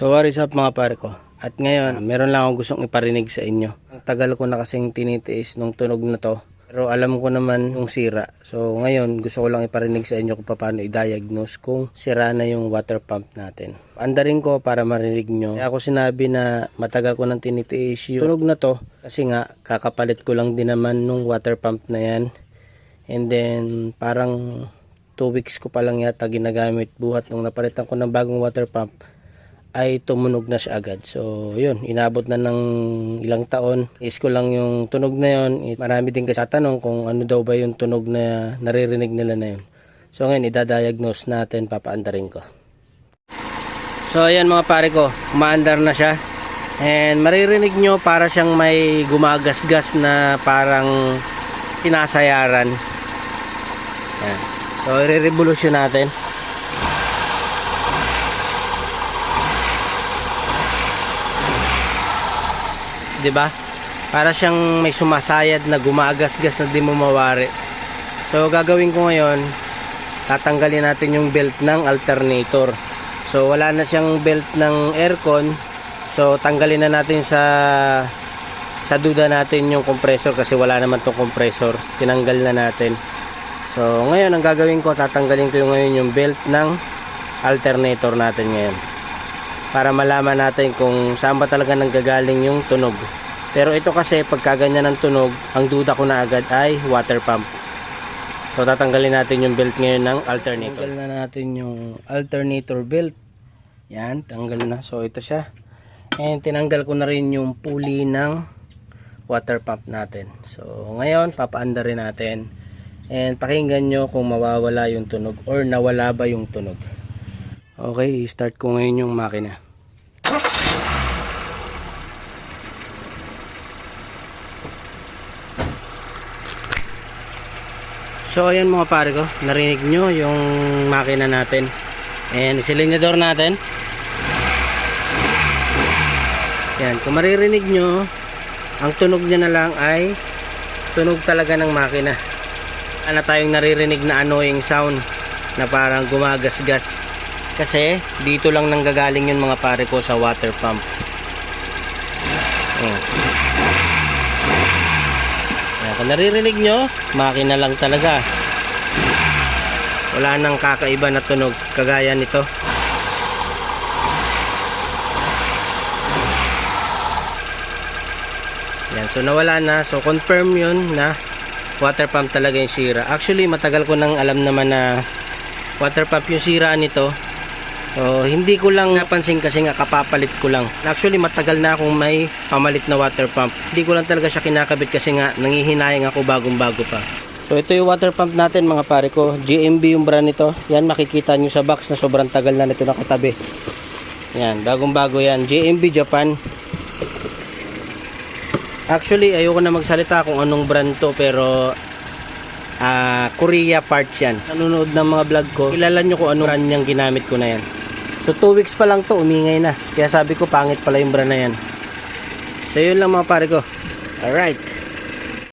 So what is up mga pare ko? At ngayon, meron lang akong gustong iparinig sa inyo. Ang tagal ko na kasing tinitiis nung tunog na to. Pero alam ko naman yung sira. So ngayon, gusto ko lang iparinig sa inyo kung paano i-diagnose kung sira na yung water pump natin. Andarin ko para marinig nyo. Kaya ako sinabi na matagal ko nang tinitiis yung tunog na to. Kasi nga, kakapalit ko lang din naman nung water pump na yan. And then, parang 2 weeks ko pa lang yata ginagamit buhat nung napalitan ko ng bagong water pump ay tumunog na siya agad. So, yun, inabot na ng ilang taon. Is ko lang yung tunog na yun. Marami din kasi tatanong kung ano daw ba yung tunog na naririnig nila na yun. So, ngayon, idadiagnose natin, papaandarin ko. So, ayan mga pare ko, umaandar na siya. And maririnig nyo para siyang may gumagasgas na parang tinasayaran. Yan. So, i-revolution natin. 'Di ba? Para siyang may sumasayad na gumagasgas na di mo mawari. So gagawin ko ngayon, tatanggalin natin yung belt ng alternator. So wala na siyang belt ng aircon. So tanggalin na natin sa sa duda natin yung compressor kasi wala naman tong compressor. Tinanggal na natin. So ngayon ang gagawin ko, tatanggalin ko ngayon yung belt ng alternator natin ngayon para malaman natin kung saan ba talaga nanggagaling yung tunog. Pero ito kasi pagka ganyan ang tunog, ang duda ko na agad ay water pump. So tatanggalin natin yung belt ngayon ng alternator. Tanggal na natin yung alternator belt. Yan, tanggal na. So ito siya. And tinanggal ko na rin yung pulley ng water pump natin. So ngayon, papaanda rin natin. And pakinggan nyo kung mawawala yung tunog or nawala ba yung tunog. Okay, start ko ngayon yung makina. So ayan mga pare ko, narinig nyo yung makina natin. And silindador natin. Yan, kung maririnig nyo, ang tunog niya na lang ay tunog talaga ng makina. Ano tayong naririnig na annoying sound na parang gumagasgas. Kasi dito lang nanggagaling yung mga pare ko sa water pump. Oh. Yan, kung naririnig nyo, makina lang talaga. Wala nang kakaiba na tunog kagaya nito. Yan, so nawala na. So confirm yun na water pump talaga yung sira. Actually, matagal ko nang alam naman na water pump yung sira nito. So, hindi ko lang napansin kasi nga kapapalit ko lang. Actually, matagal na akong may pamalit na water pump. Hindi ko lang talaga siya kinakabit kasi nga nangihinayang ako bagong bago pa. So, ito yung water pump natin mga pare ko. GMB yung brand nito. Yan, makikita nyo sa box na sobrang tagal na nito nakatabi. Yan, bagong bago yan. GMB Japan. Actually, ayoko na magsalita kung anong brand to pero ah Korea parts yan. Nanonood ng mga vlog ko, kilala nyo kung anong brand yung ginamit ko na yan. So 2 weeks pa lang to, umingay na. Kaya sabi ko pangit pala yung brand na yan. So yun lang mga pare ko. Alright.